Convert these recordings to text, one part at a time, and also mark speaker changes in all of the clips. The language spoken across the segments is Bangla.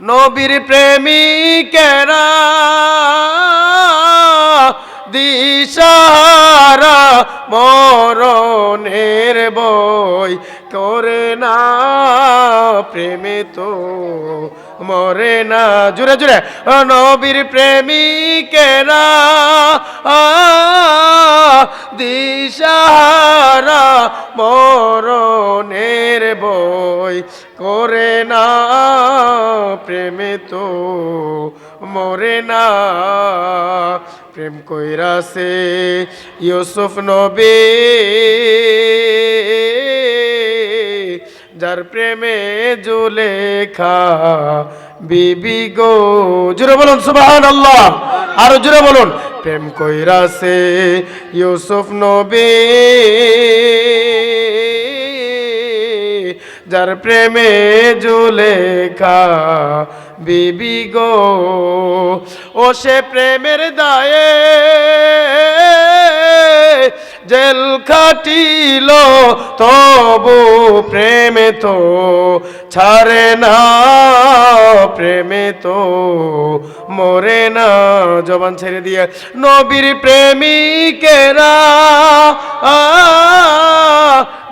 Speaker 1: নবীর প্রেমিকেরা দিশারা মরণের বই করে না প্রেমে তো মরে না। জুড়ে জুড়ে। নবীর প্রেমিকেরা দিশারা মরণের বই করে না। প্রেমে তো মরে না। প্রেম কইরাছে ইউসুফ নবী। যার প্রেমে জুলেখা, বিবি গো। জুড়ে বলুন সুবাহান আল্লাহ আরও জুড়ে বলুন। প্রেম কইরাছে ইউসুফ নবী। যার প্রেমে জুলেখা, বিবি গো। ও সে প্রেমের দায়ে জেল খাটিল, তবু প্রেমে তো ছাড়ে না, প্রেমে তো মরে না। জবান ছেড়ে দিয়ে, নবীর প্রেমিকেরা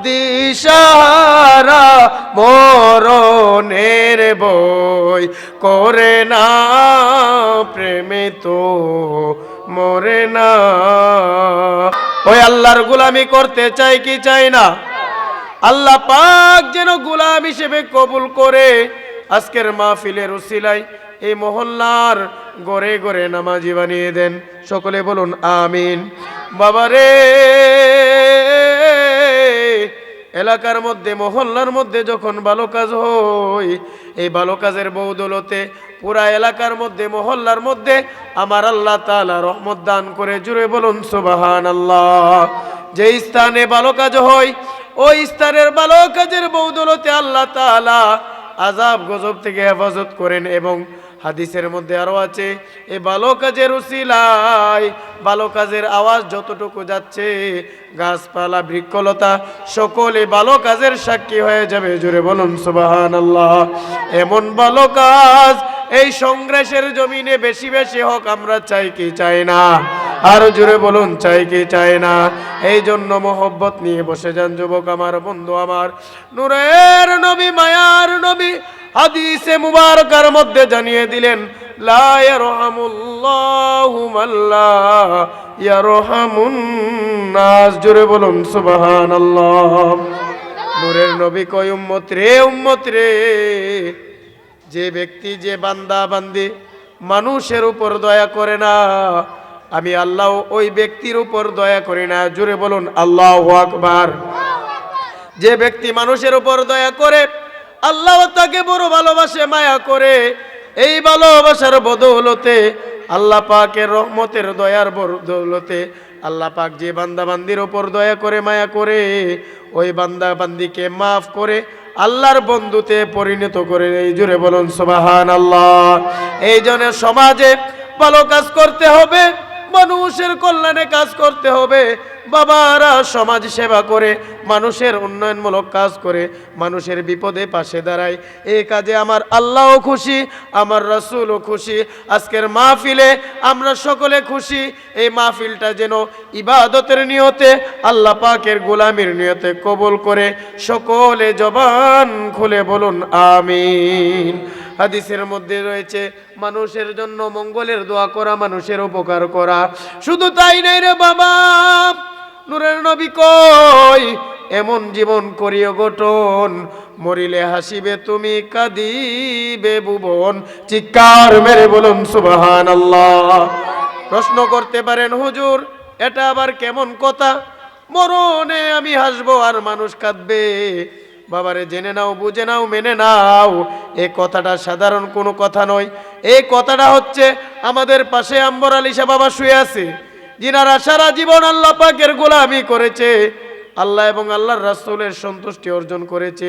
Speaker 1: দিশারা মরণের বই করে না, প্রেমে তো মরে না। ওই আল্লাহর গুলামি করতে চাই কি চাই না? আল্লাহ পাক যেন গুলাম হিসেবে কবুল করে। আজকের মাহফিলের উসিলাই এই মহল্লার গড়ে গড়ে নামাজি বানিয়ে দেন। সকলে বলুন, আমিন। বাবারে এলাকার মধ্যে, মহল্লার মধ্যে যখন ভালো কাজ হয়, এই ভালো কাজের বৌদলতে পুরা এলাকার মধ্যে, মহল্লার মধ্যে আমার আল্লাহ তালা রহমত দান করে, জুড়ে বলুন সুবাহান আল্লাহ যে স্থানে ভালো কাজ হয়, ওই স্থানের ভালো কাজের বৌদলতে আল্লাহ তালা আজাব গজব থেকে হেফাজত করেন এবং হাদিসের মধ্যে আরও আছে এই ভালো কাজের উসিলায় ভালো কাজের আওয়াজ যতটুকু যাচ্ছে, গাছপালা, বৃক্ষলতা, সকলে ভালো কাজের সাক্ষী হয়ে যাবে। জুড়ে বলুন সুবাহান আল্লাহ এমন ভালো কাজ এই সংগ্রাসের জমিনে বেশি বেশি হোক, আমরা চাই কি চাই না? আরও জুড়ে বলুন, চাই কি চাই না? এই জন্য মোহব্বত নিয়ে বসে যান যুবক আমার, বন্ধু আমার। নূরের নবী, মায়ার নবী হাদিসে মুবারকার মধ্যে জানিয়ে দিলেন, লা ইয়ারহামুন জুড়ে বলুন, সুবহানাল্লাহ। নূরের নবী কয়, উম্মত রে উম্মত রে। যে ব্যক্তি, যে বান্দা, বান্দি মানুষের উপর দয়া করে না, আমি আল্লাহ ওই ব্যক্তির উপর দয়া করি না। জুড়ে বলুন, আল্লাহ আকবার। যে ব্যক্তি মানুষের উপর দয়া করে আল্লাহ তাকে বড় ভালোবাসে, মায়া করে। এই ভালোবাসার বদৌলতে আল্লাহ পাকের রহমতের দয়ার বদৌলতে আল্লাহ পাক যে বান্দা বান্দির ওপর দয়া করে, মায়া করে, ওই বান্দা বান্দিকে মাফ করে আল্লাহর বন্ধুতে পরিণত করে এই জুড়ে বলুন সোবাহান আল্লাহ এই জন্য সমাজে ভালো কাজ করতে হবে, মানুষের কল্যাণে কাজ করতে হবে। বাবারা সমাজ সেবা করে, মানুষের উন্নয়নমূলক কাজ করে, মানুষের বিপদে পাশে দাঁড়ায়। এই কাজে আমার আল্লাহও খুশি, আমার রসুলও খুশি। আজকের মাহফিলে আমরা সকলে খুশি। এই মাহফিলটা যেন ইবাদতের নিয়তে, আল্লাহ পাকের গোলামির নিয়তে কবুল করে। সকলে জবান খুলে বলুন, আমিন। হাদিসের মধ্যে রয়েছে, মানুষের জন্য মঙ্গলের দোয়া করা, মানুষের উপকার করা। শুধু তাই নাই রে বাবা নূরের নবী কই? এমন জীবন করিও গঠন মরিলে হাসিবে তুমি, কাঁদিবে ভুবন। চিৎকার মেরে বলুন সুবাহান আল্লাহ প্রশ্ন করতে পারেন, হুজুর, এটা আবার কেমন কথা? মরণে আমি হাসবো আর মানুষ কাঁদবে। বাবারে, জেনে নাও, বুঝে নাও, মেনে নাও। এ কথাটা সাধারণ কোনো কথা নয়। এই কথাটা হচ্ছে, আমাদের পাশে আম্বর আলিশা বাবা শুয়ে আছে। যিনারা সারা জীবন আল্লাহ পাকের গোলামি করেছে। আল্লাহ এবং আল্লাহর রাসূলের সন্তুষ্টি অর্জন করেছে।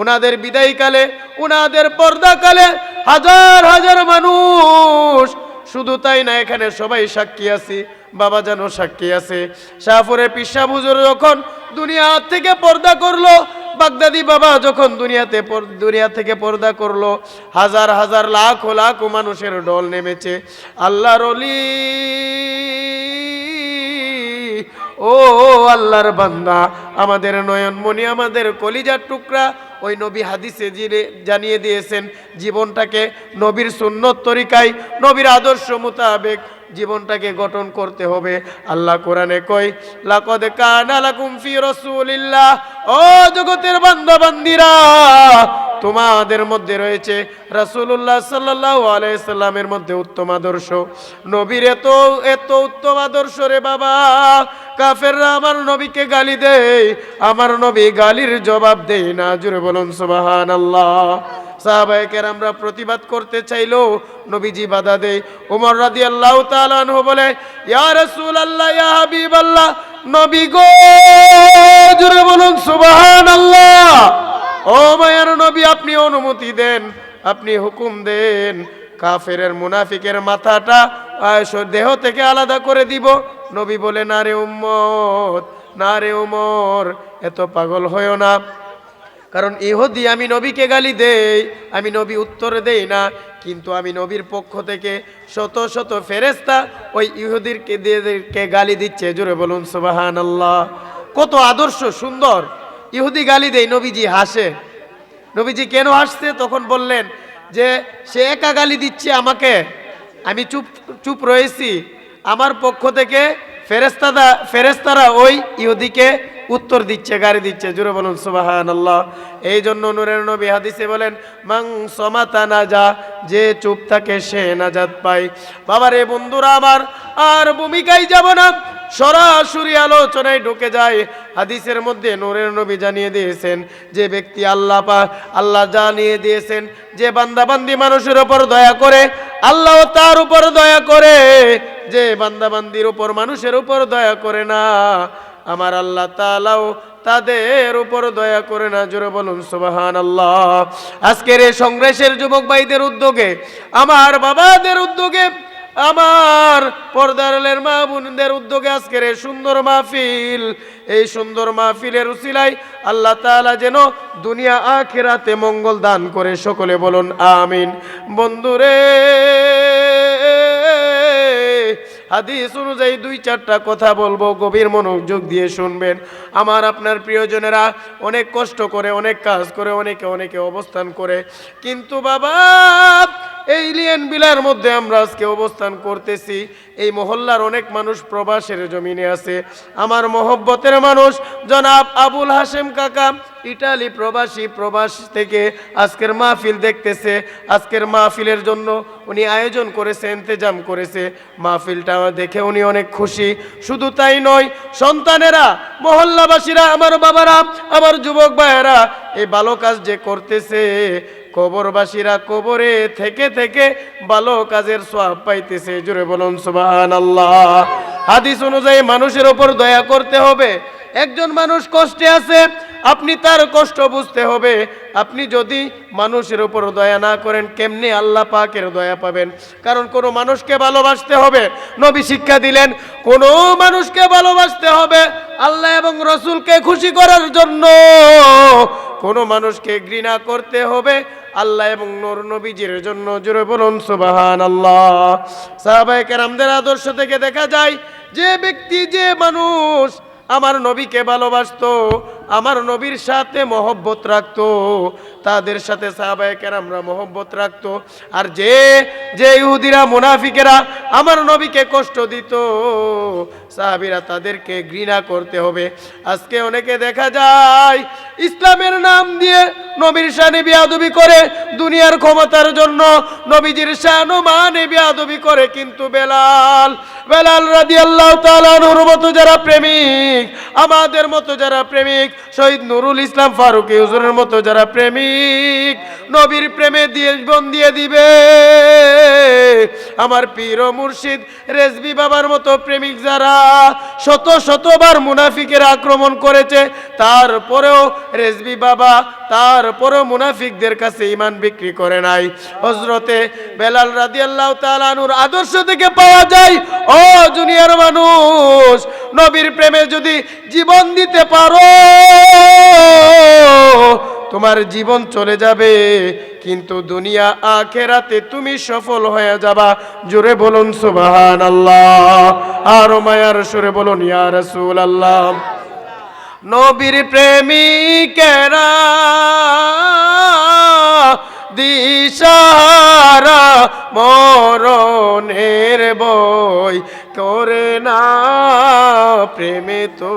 Speaker 1: ওনাদের বিদায়কালে ওনাদের পর্দাকালে হাজার হাজার মানুষ, শুধু তাই না, এখানে সবাই সাক্ষী আছি, বাবা যেন সাক্ষী আছে। শাহপুরে পিসা বুজুর যখন দুনিয়া থেকে পর্দা করল, বাগদাদি বাবা যখন দুনিয়াতে দুনিয়া থেকে পর্দা করল, হাজার হাজার লাখ লাখ মানুষের ডল নেমেছে। আল্লাহর অলি ও আল্লাহর বান্দা, আমাদের নয়নমণি, আমাদের কলিজার টুকরা, ওই নবী হাদিসে জিরে, জানিয়ে দিয়েছেন, জীবনটাকে নবীর সুন্নত তরিকায়, নবীর আদর্শ মোতাবেক জীবনটাকে গঠন করতে হবে। আল্লাহ কোরআনে কই লাকদ কানা লাকুম ফি রাসূলিল্লাহ। ও জগতের বান্দা বান্দিরা তোমাদের মধ্যে রয়েছে রাসূলুল্লাহ সাল্লাল্লাহু আলাইহি সাল্লামের মধ্যে উত্তম আদর্শ। নবীর এত এত উত্তম আদর্শ রে বাবা, কাফেররা আমার নবীকে গালি দেয়, আমার নবী গালির জবাব দেয় না। জুড়ে বলুন, সুবহানাল্লাহ। সাহাবাহিকের আমরা প্রতিবাদ করতে চাইলো। নবীজি বাধা দেয়। উমর রাদি আল্লাহ তালানহ বলে রসুল আল্লাহ হাবিব আল্লাহ নবী গো জুড়ে বলুন সুবাহান আল্লাহ ও মায়ার নবী, আপনি অনুমতি দেন, আপনি হুকুম দেন। কাফেরের মুনাফিকের মাথাটা দেহ থেকে আলাদা করে দিব। নবী বলে, না রে উম্মত, না রে উমর, এত পাগল হয়েও না। কারণ ইহুদি আমি নবীকে গালি দেই, আমি নবী উত্তর দেই না, কিন্তু আমি নবীর পক্ষ থেকে শত শত ফেরেস্তা ওই ইহুদিরকে দিয়েদেরকে গালি দিচ্ছে। জোরে বলুন সুবাহান আল্লাহ কত আদর্শ সুন্দর। ইহুদি গালি দেই নবীজি হাসে। নবীজি কেন হাসছে? তখন বললেন যে, সে একা গালি দিচ্ছে আমাকে। আমি চুপ চুপ রয়েছি। আমার পক্ষ থেকে ফেরেস্তাদা ফেরেস্তারা ওই ইহুদিকে উত্তর দিচ্ছে, গাড়ি দিচ্ছে জুড়ে বলুন সুবাহান আল্লাহ এই জন্য নূরের নবী হাদিসে বলেন মাং সমাতা না যা যে চুপ থাকে সে নাজাত পায়। বাবার এ বন্ধুরা আমার, আর ভূমিকায় যাব না, সরাসরি আলোচনায় ঢুকে যায়। হাদিসের মধ্যে নূরের নবী জানিয়ে দিয়েছেন, যে ব্যক্তি আল্লাহ পা, আল্লাহ জানিয়ে দিয়েছেন, যে বান্দাবান্দি মানুষের ওপর দয়া করে, আল্লাহ তার উপর দয়া করে, যে বান্দাবান্দির উপর মানুষের উপর দয়া করে না আমার আল্লাহ তালাও তাদের উপর দয়া করে না জোরে বলুন সুবাহান আল্লাহ আজকের এই সংগ্রেসের যুবক ভাইদের উদ্যোগে, আমার বাবাদের উদ্যোগে, আমার পর্দারের মা বোনদের উদ্যোগে আজকের এই সুন্দর মাহফিল। এই সুন্দর মাহফিলের উসিলাই আল্লাহ তাআলা যেন দুনিয়া আখেরাতে মঙ্গল দান করে, সকলে বলুন, আমিন। বন্ধুরে হাদিস অনুযায়ী দুই চারটা কথা বলব, গভীর মনোযোগ দিয়ে শুনবেন। আমার আপনার প্রিয়জনেরা অনেক কষ্ট করে, অনেক কাজ করে, অনেকে অনেকে অবস্থান করে। কিন্তু বাবা, এই লিয়েন বিলার মধ্যে আমরা আজকে অবস্থান করতেছি। এই মহল্লার অনেক মানুষ প্রবাসের জমিনে আছে। আমার মহব্বতের মানুষ জনাব আবুল হাসেম কাকা ইটালি প্রবাসী প্রবাস থেকে আজকের মাহফিল দেখতেছে। আজকের মাহফিলের জন্য উনি আয়োজন করেছে, ইন্তেজাম করেছে। মাহফিলটা দেখে উনি অনেক খুশি। শুধু তাই নয়, সন্তানেরা, মহল্লাবাসীরা, আমার বাবারা, আমার যুবক ভাইয়েরা, এই ভালো কাজ যে করতেছে, কবরবাসীরা কবরে থেকে থেকে ভালো কাজের সব পাইতেছে। জুড়ে বলুন সুবাহান আল্লাহ হাদিস অনুযায়ী মানুষের ওপর দয়া করতে হবে। একজন মানুষ কষ্টে আছে আপনি তার কষ্ট বুঝতে হবে। আপনি যদি মানুষের উপর দয়া না করেন, কেমনে আল্লাহ পাকের দয়া পাবেন? কারণ কোনো মানুষকে ভালোবাসতে হবে। নবী শিক্ষা দিলেন, কোনো মানুষকে ভালোবাসতে হবে আল্লাহ এবং রসুলকে খুশি করার জন্য। কোনো মানুষকে ঘৃণা করতে হবে আল্লাহ এবং নর নবীজির জন্য। জোরে বলুন সুবাহান আল্লাহ সাহাবায়ে কেরামদের আদর্শ থেকে দেখা যায়, যে ব্যক্তি, যে মানুষ আমার নবীকে ভালোবাসতো আমার নবীর সাথে মহব্বত রাখতো, তাদের সাথে সাহাবায়ে আমরা মহব্বত রাখতো। আর যে যে ইহুদিরা, মুনাফিকেরা আমার নবীকে কষ্ট দিত, সাহাবিরা তাদেরকে ঘৃণা করতে হবে। আজকে অনেকে দেখা যায়, ইসলামের নাম দিয়ে নবীর শানে বিয়াদবি করে, দুনিয়ার ক্ষমতার জন্য নবীজির শান ও মানে বিয়াদবি করে। কিন্তু বেলাল বেলাল রাদি আল্লাহ তালানুর মতো যারা প্রেমিক, আমাদের মতো যারা প্রেমিক শহীদ নুরুল ইসলাম ফারুক হুজুরের মতো যারা প্রেমিক, নবীর প্রেমে দিয়ে জীবন দিয়ে দিবে। আমার পীর ও মুর্শিদ রেজবি বাবার মতো প্রেমিক যারা শত শতবার মুনাফিকের আক্রমণ করেছে, তারপরেও রেজবি বাবা তারপরেও মুনাফিকদের কাছে ইমান বিক্রি করে নাই। হজরতে বেলাল রাদি আল্লাহ তালানুর আদর্শ থেকে পাওয়া যায় ও জুনিয়র মানুষ, নবীর প্রেমে যদি জীবন দিতে পারো তোমার জীবন চলে যাবে, কিন্তু দুনিয়া আখেরাতে তুমি সফল হয়ে যাবা। জোরে বলুন সুবাহান আল্লাহ আর মায়ার সুরে বলুন, ইয়া রাসূল আল্লাহ নবীর প্রেমিকেরা দিশারা মরণের বই করে না, প্রেমে তো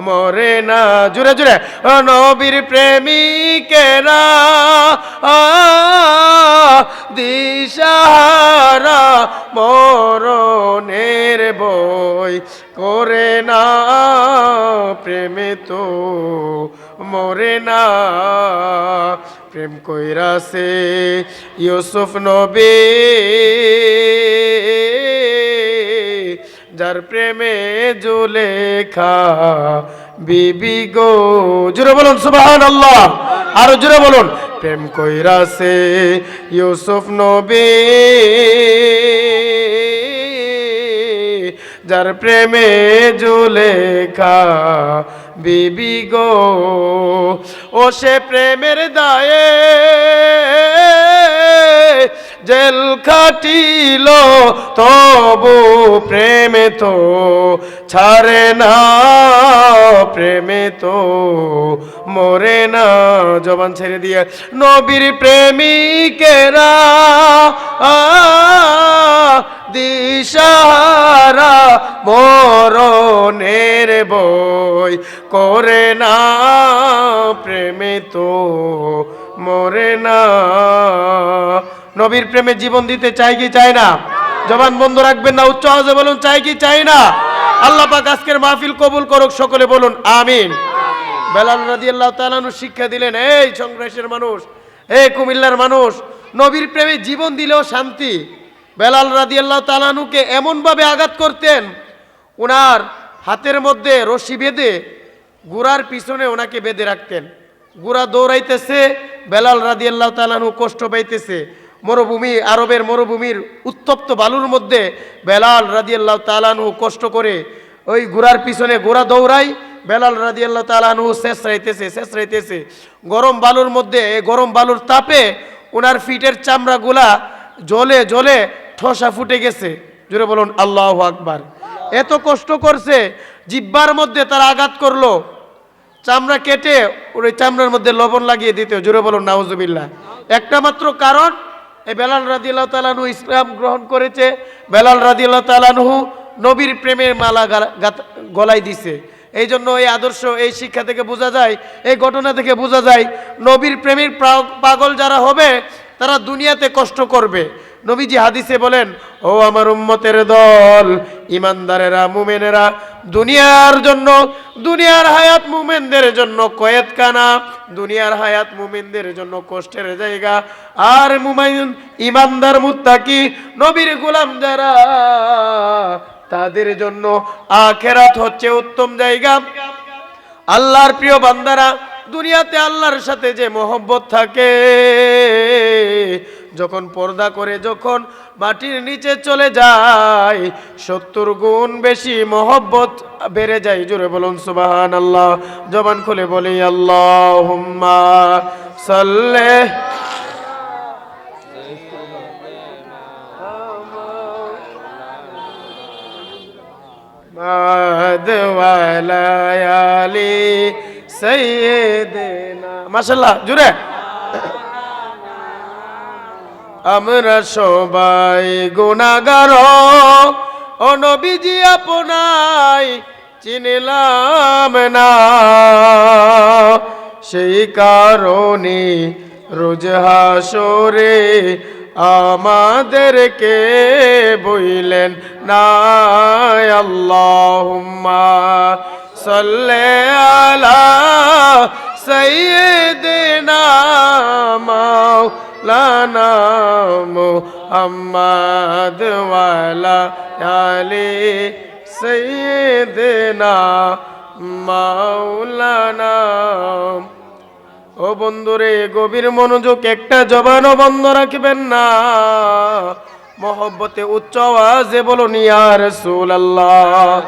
Speaker 1: মরে না। জুড়ে জুড়ে। নবীর প্রেমিকেরা দিশারা মরণের বই করে না। প্রেমে তো মরে না। প্রেম কইরাছে ইউসুফ নবী। যার প্রেমে জুলেখা, বিবি গো। জুড়ে বলুন সুবাহান আল্লাহ আরও জুড়ে বলুন। প্রেম কইরাছে ইউসুফ নবী। যার প্রেমে জুলেখা, বিবি গো। ও সে প্রেমের দায়ে জেল খাটিল, তবু প্রেমে তো ছাড়ে না, প্রেমে তো মরে না। জবান ছেড়ে দিয়ে, নবীর প্রেমিকেরা দিশারা মরণের বই করে না। প্রেমে তো মরে না। নবীর প্রেমে জীবন দিতে চাই কি চাই না? জবান বন্ধ রাখবেন না, উচ্চ আওয়াজে বলুন, চাই কি চাই না? আল্লাহ পাক আজকের মাহফিল কবুল করুক, সকলে বলুন, আমিন। বেলাল রাদিয়াল্লাহু তাআলা শিক্ষা দিলেন, এই সংগ্রাসের মানুষ, এই কুমিল্লার মানুষ, নবীর প্রেমে জীবন দিলেও শান্তি। বেলাল রাদিয়াল্লাহু তাআলানুকে এমনভাবে আঘাত করতেন ওনার হাতের মধ্যে রশি বেঁধে গুড়ার পিছনে ওনাকে বেঁধে রাখতেন। গুড়া দৌড়াইতেছে, বেলাল রাদিয়াল্লাহু তাআলানু কষ্ট পাইতেছে। মরুভূমি, আরবের মরুভূমির উত্তপ্ত বালুর মধ্যে বেলাল রাদিয়াল্লাহু তাআলানু কষ্ট করে ওই ঘোড়ার পিছনে ঘোড়া দৌড়াই বেলাল রাদিয়াল্লাহু তাআলানু শেষ রাইতেছে শেষ রাইতেছে। গরম বালুর মধ্যে, এই গরম বালুর তাপে ওনার ফিটের চামড়াগুলা জলে জলে ঠোসা ফুটে গেছে। জোরে বলুন, আল্লাহ আকবার। এত কষ্ট করছে, জিব্বার মধ্যে তার আঘাত করল। চামড়া কেটে ওই চামড়ার মধ্যে লবণ লাগিয়ে দিতে, জোরে বলুন, নাউজুবিল্লাহ। একটা মাত্র কারণ এই বেলাল রাদিয়াল্লাহু তালানহু ইসলাম গ্রহণ করেছে। বেলাল রাদিয়াল্লাহু তালানহু নবীর প্রেমের মালা গালা- গলায় দিছে। এই জন্য এই আদর্শ, এই শিক্ষা থেকে বোঝা যায়, এই ঘটনা থেকে বোঝা যায়, নবীর প্রেমের পাগল যারা হবে, তারা দুনিয়াতে কষ্ট করবে। নবীজি হাদিসে বলেন, ও আমার উম্মতের দল, ইমানদারেরা, মুমেনেরা, দুনিয়ার জন্য, দুনিয়ার হায়াত মুমেনদের জন্য কয়েতখানা দুনিয়ার হায়াত মুমেনদের জন্য কষ্টের জায়গা। আর মুমাইন ইমানদার মুত্তাকি, নবীর গোলাম যারা, তাদের জন্য আখেরাত হচ্ছে উত্তম জায়গা। আল্লাহর প্রিয় বান্দারা, দুনিয়াতে আল্লাহর সাথে যে মোহব্বত থাকে যখন পর্দা করে, যখন মাটির নিচে চলে যায়, সত্তর গুণ বেশি মোহব্বত বেড়ে যায়। জোরে বলুন সুবাহান আল্লাহ জবান খুলে বলি আল্লাহ হুম্মা সাল্লে মাদওয়ালায়ালি সৈয়দনা মাশাআল্লাহ জুড়ে আমরা সবাই গুণাগার। ও নবীজি আপনাই চিনলাম না। সেই কারণে রোজ হাসরে আমাদেরকে বইলেন না আল্লাহুম্মা সাল্লি আলা সাইয়্যিদিনা মাওলানা মুহাম্মদ ওয়ালা আলি সাইয়্যিদিনা মাওলানা ও বন্ধুরে, গভীর মনোযোগ একটা জবানও বন্ধ রাখবেন না। মহব্বতে উচ্চ আওয়াজে বলুন, ইয়া রাসূলুল্লাহ।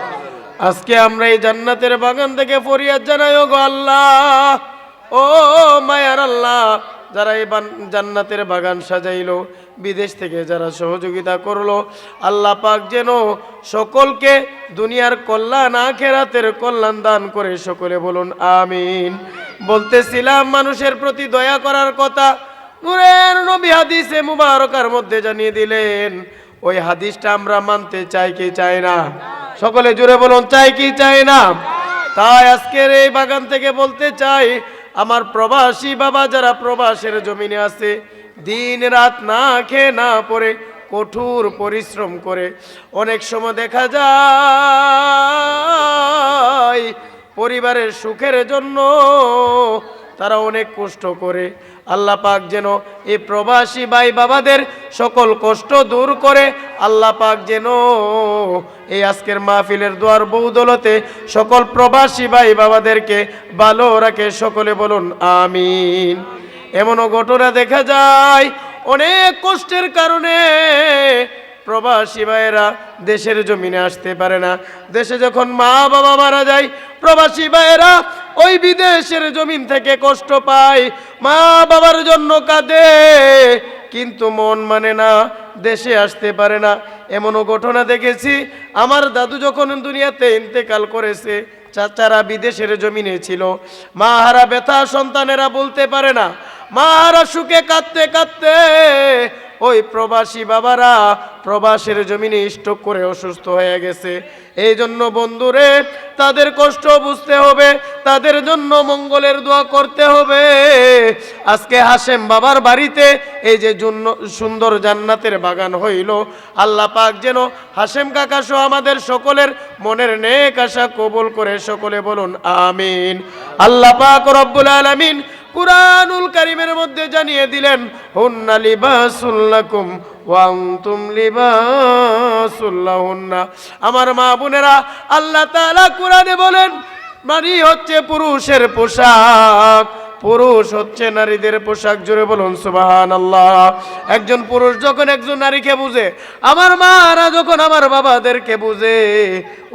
Speaker 1: আজকে আমরা এই জান্নাতের বাগান থেকে ফরিয়াদ জানাই গো আল্লাহ। ও মায়ার আল্লাহ, যারা এই জান্নাতের বাগান সাজাইলো, বিদেশ থেকে যারা সহযোগিতা করল, আল্লাহ পাক যেন সকলকে দুনিয়ার কল্যাণ, আখেরাতের কল্যাণ দান করে সকলে বলুন, আমিন। বলতেছিলাম, মানুষের প্রতি দয়া করার কথা, নূরের নবী হাদিসে মুবারকার মধ্যে জানিয়ে দিলেন, ওই হাদিসটা আমরা মানতে চাই কি চাই না? সকলে জুড়ে বলুন, চাই কি চাই না? তাই আজকের এই বাগান থেকে বলতে চাই আমার প্রবাসী বাবা যারা প্রবাসের জমিনে আছে, দিন রাত না খেয়ে না পরে কঠোর পরিশ্রম করে। অনেক সময় দেখা যায়, পরিবারের সুখের জন্য তারা অনেক কষ্ট করে। আল্লাহ পাক যেন এই প্রবাসী ভাই বাবাদের সকল কষ্ট দূর করে। আল্লাহ পাক যেন এই আজকের মাহফিলের দোয়ার বৌদলতে সকল প্রবাসী ভাই বাবাদেরকে ভালো রাখে, সকলে বলুন আমিন। এমনও ঘটনা দেখা যায়, অনেক কষ্টের কারণে প্রবাসী ভাইয়েরা দেশের জমিনে আসতে পারে না। দেশে যখন মা বাবা মারা যায়, প্রবাসী ভাইয়েরা ওই বিদেশের জমিন থেকে কষ্ট পায় মা বাবার জন্য কাঁদে, কিন্তু মন মানে না, দেশে আসতে পারে না। এমনও ঘটনা দেখেছি, আমার দাদু যখন দুনিয়াতে ইন্তেকাল করেছে, চাচারা বিদেশের জমিনে ছিল। মা হারা ব্যথা সন্তানেরা বলতে পারে না মা হারা সুখে কাঁদতে কাঁদতে ওই প্রবাসী বাবারা প্রবাসের জমিনে স্টক করে অসুস্থ হয়ে গেছে। এই জন্য বন্ধুরে, তাদের কষ্ট বুঝতে হবে, তাদের জন্য মঙ্গলের দোয়া করতে হবে। আজকে হাসেম বাবার বাড়িতে এই যে সুন্দর জান্নাতের বাগান হইল, আল্লাহ পাক যেন হাসেম কাকা সহ আমাদের সকলের মনের নেক আশা কবুল করে সকলে বলুন, আমিন। আল্লাহ পাক রব্বুল আলামিন কুরআনুল কারিমের মধ্যে জানিয়ে দিলেন, হুন্না লিবাসুল্লাকুম ওয়ান্তুম লিবাসুল্লাহুন্না আমার মা বোনেরা, আল্লাহ তাআলা কোরআনে বলেন নারী হচ্ছে পুরুষের পোশাক। পুরুষ হচ্ছে নারীদের পোশাক জুড়ে বলুন সুবাহান আল্লাহ একজন পুরুষ যখন একজন নারীকে বুঝে, আমার মারা যখন আমার বাবাদেরকে বুঝে,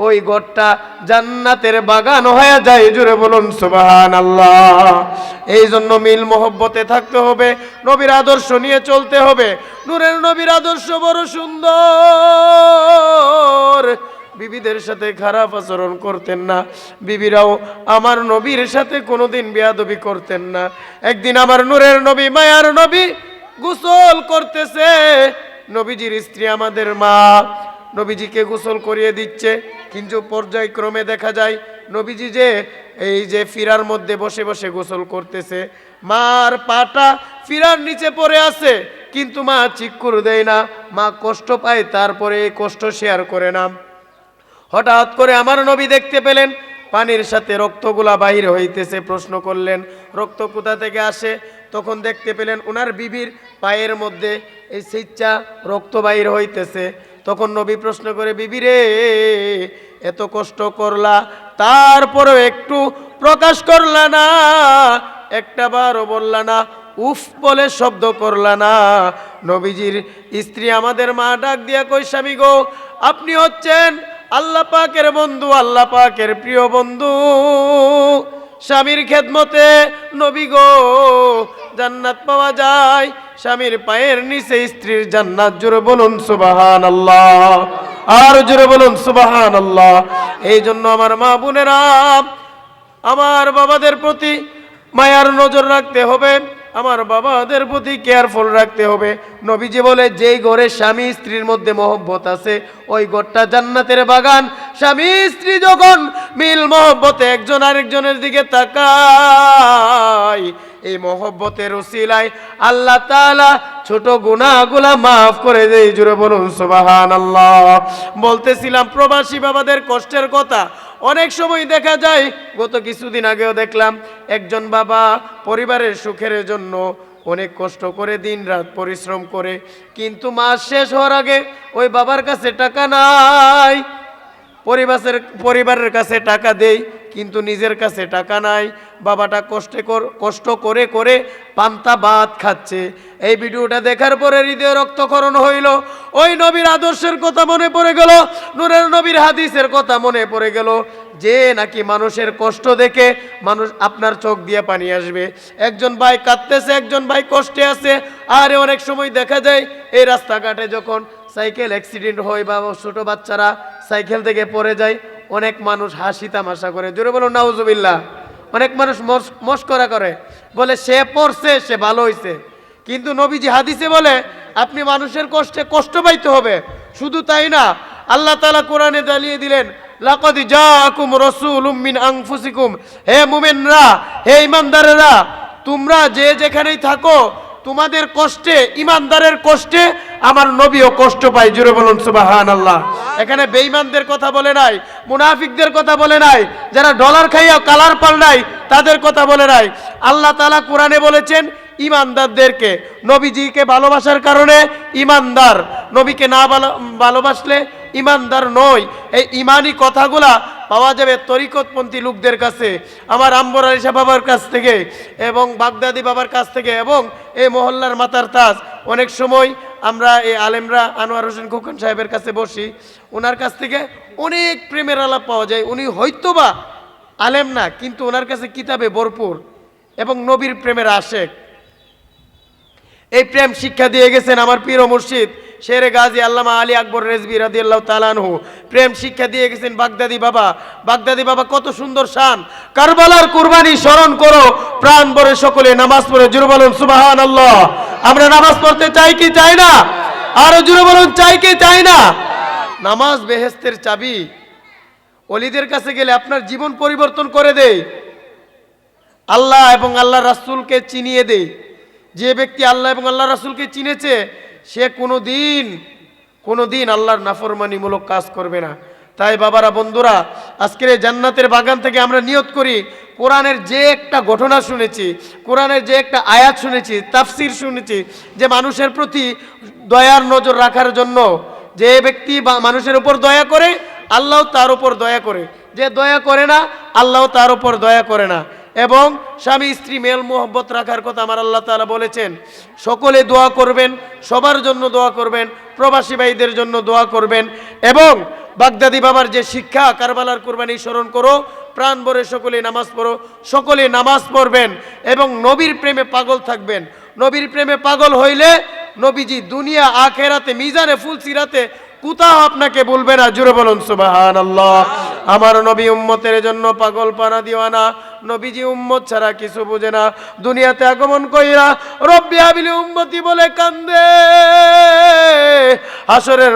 Speaker 1: ওই ঘরটা জান্নাতের বাগান হয়ে যায় জুড়ে বলুন সুবাহান আল্লাহ এই জন্য মিল মোহব্বতে থাকতে হবে, নবীর আদর্শ নিয়ে চলতে হবে। নূরের নবীর আদর্শ বড় সুন্দর। বিবিদের সাথে খারাপ আচরণ করতেন না। বিবিরাও আমার নবীর সাথে কোনোদিন বেয়াদবি করতেন না। একদিন আমার নূরের নবী, মায়ার নবী গোসল করতেছে। নবীজির স্ত্রী আমাদের মা নবীজিকে গোসল করিয়ে দিচ্ছে। কিন্তু পর্যায়ক্রমে দেখা যায় নবীজি যে এই যে ফিরার মধ্যে বসে বসে গোসল করতেছে, মার পাটা ফিরার নিচে পড়ে আছে, কিন্তু মা চিক্কুর দেয় না। মা কষ্ট পায়, তারপরে কষ্ট শেয়ার করে না। হঠাৎ করে আমার নবী দেখতে পেলেন। পানির সাথে রক্তগুলা বাহির হইতেছে, প্রশ্ন করলেন, রক্ত কোথা থেকে আসে? তখন দেখতে পেলেন উনার বিবির পায়ের মধ্যে এই সিচ্চা রক্ত বাহির হইতেছে। তখন নবী প্রশ্ন করে, বিবি রে, এত কষ্ট করলা, তারপরেও একটু প্রকাশ করলা না, একটা বারও বললা না, উফ বলে শব্দ করলা না। নবীজির স্ত্রী আমাদের মা ডাক দিয়া কই স্বামী গো, আপনি হচ্ছেন আল্লাহ পাকের বন্ধু, আল্লাহ পাকের প্রিয় বন্ধু। স্বামীর খেদমতে, নবী গো, জান্নাত পাওয়া যায়। স্বামীর পায়ের নিচে স্ত্রীর জান্নাত জুড়ে বলুন সুবাহান আল্লাহ আর জুড়ে বলুন সুবাহান আল্লাহ এই জন্য আমার মা বোনেরা, আমার বাবাদের প্রতি মায়ার নজর রাখতে হবে। আমার বাবাদের প্রতি কেয়ারফুল রাখতে হবে। নবীজি বলে, যেই ঘরে স্বামী স্ত্রীর মধ্যে মহব্বত আছে, ওই ঘরটা জান্নাতের বাগান। স্বামী স্ত্রী যখন মিল মহব্বতে একজন আরেকজনের দিকে তাকায়, এই মহব্বতের উসিলায় আল্লাহ তালা ছোট গুনাহগুলা মাফ করে দেয়। জুড়ে বলুন সুবাহান আল্লাহ বলতেছিলাম, প্রবাসী বাবাদের কষ্টের কথা। অনেক সময় দেখা যায়, গত কিছুদিন আগেও দেখলাম, একজন বাবা পরিবারের সুখের জন্য অনেক কষ্ট করে দিন রাত পরিশ্রম করে, কিন্তু মাস শেষ হওয়ার আগে ওই বাবার কাছে টাকা নাই। পরিবারের পরিবারের কাছে টাকা দেই, কিন্তু নিজের কাছে টাকা নাই। বাবাটা কষ্টে কষ্ট করে করে পান্তা ভাত খাচ্ছে। এই ভিডিওটা দেখার পরে হৃদয় রক্তকরণ হইল। ওই নবীর আদর্শের কথা মনে পড়ে গেল, নূরের নবীর হাদিসের কথা মনে পড়ে গেল। যে নাকি মানুষের কষ্ট দেখে মানুষ আপনার চোখ দিয়ে পানি আসবে। একজন ভাই কাঁদতেছে, একজন ভাই কষ্টে আছে। আর অনেক সময় দেখা যায়, এই রাস্তাঘাটে যখন সাইকেল অ্যাক্সিডেন্ট হয় বা ছোট বাচ্চারা সাইকেল থেকে পড়ে যায়, অনেক মানুষ হাসি তামাশা করে। জোরে বলো নাউজুবিল্লাহ। অনেক মানুষ মস- মস্করা করে। বলে, সে পড়ছে, সে ভালো হইছে। কিন্তু নবীজি হাদিসে বলে, আপনি মানুষের কষ্টে কষ্ট পাইতে হবে। শুধু তাই না, আল্লাহ তাআলা কোরআনে দালিয়ে দিলেন, লাকাদ জাআকুম রাসূলুম মিন আনফুসিকুম। হে মুমিনরা, হে ইমানদারেরা তোমরা যে যেখানেই থাকো তোমাদের কষ্টে, ইমানদারের কষ্টে আমার নবীও কষ্ট পায় জুড়ে বলুন সুবাহান আল্লাহ এখানে বেঈমানদের কথা বলে নাই, মুনাফিকদের কথা বলে নাই, যারা ডলার খাইয়া কালার পাল্টায়, তাদের কথা বলে নাই। আল্লাহ তালা কোরআনে বলেছেন, ইমানদারদেরকে, নবীজিকে ভালোবাসার কারণে ইমানদার, নবীকে না ভালোবাসলে ইমানদার নয়। এই ইমানি কথাগুলা পাওয়া যাবে তরিকতপন্থী লোকদের কাছে, আমার আম্বর আলিশা বাবার কাছ থেকে এবং বাগদাদি বাবার কাছ থেকে এবং এই মহল্লার মাতার তাজ। অনেক সময় আমরা এই আলেমরা আনোয়ার হোসেন খোকন সাহেবের কাছে বসি, ওনার কাছ থেকে অনেক প্রেমের আলাপ পাওয়া যায়। উনি হয়তোবা আলেম না, কিন্তু ওনার কাছে কিতাবে ভরপুর এবং নবীর প্রেমের আশেক। এই প্রেম শিক্ষা দিয়ে গেছেন আমার প্রিয় মুর্শিদ। শেরে গাজী আল্লামা আলী আকবর রেজবি রাদিয়াল্লাহু তাআলাহু প্রেম শিক্ষা দিয়ে গেছেন, বাগদাদি বাবা বাগদাদি বাবা, কত সুন্দর শান। কারবালার কুরবানি স্মরণ করো, প্রাণ ভরে সকলে নামাজ পড়ে। জুড়ে বলুন সুবাহান আল্লাহ আমরা নামাজ পড়তে চাই কি চাই না? আরও জুড়ে বলুন, চাই কি চাই না? নামাজ বেহেস্তের চাবি। অলিদের কাছে গেলে আপনার জীবন পরিবর্তন করে দেয়। আল্লাহ এবং আল্লাহ রাসূলকে চিনিয়ে দেয়। যে ব্যক্তি আল্লাহ এবং আল্লাহ রাসূলকে চিনেছে সে কোনো দিন কোনো দিন আল্লাহর নাফরমানিমূলক কাজ করবে না। তাই বাবারা, বন্ধুরা, আজকের এই জান্নাতের বাগান থেকে আমরা নিয়ত করি, কোরআনের যে একটা ঘটনা শুনেছি, কোরআনের যে একটা আয়াত শুনেছি, তাফসির শুনেছি, যে মানুষের প্রতি দয়ার নজর রাখার জন্য যে ব্যক্তি বা মানুষের উপর দয়া করে, আল্লাহ তার উপর দয়া করে। যে দয়া করে না, আল্লাহ তার উপর দয়া করে না। এবং স্বামী, স্ত্রী মেল মোহব্বত রাখার কথা আমার আল্লাহ তাআলা বলেছেন। সকলে দোয়া করবেন, সবার জন্য দোয়া করবেন, প্রবাসী ভাইদের জন্য দোয়া করবেন এবং বাগদাদি বাবার যে শিক্ষা, কারবালার কোরবানি স্মরণ করো, প্রাণ ভরে সকলে নামাজ পড়ো, সকলে নামাজ পড়বেন এবং নবীর প্রেমে পাগল থাকবেন। নবীর প্রেমে পাগল হইলে নবীজি দুনিয়া, আখেরাতে, মিজানে ফুলসিরাতে কোথাও আপনাকে বলবে না জুড়ে বলুন সুবাহান আল্লাহ আমার নবী উম্মতের জন্য পাগল পানা দিওয়ানা। নবীজি উম্মত ছাড়া কিছু বুঝে না। দুনিয়াতে আগমন কইরা রব্বি আবিলি উম্মতি বলে কান্দে। হাসরের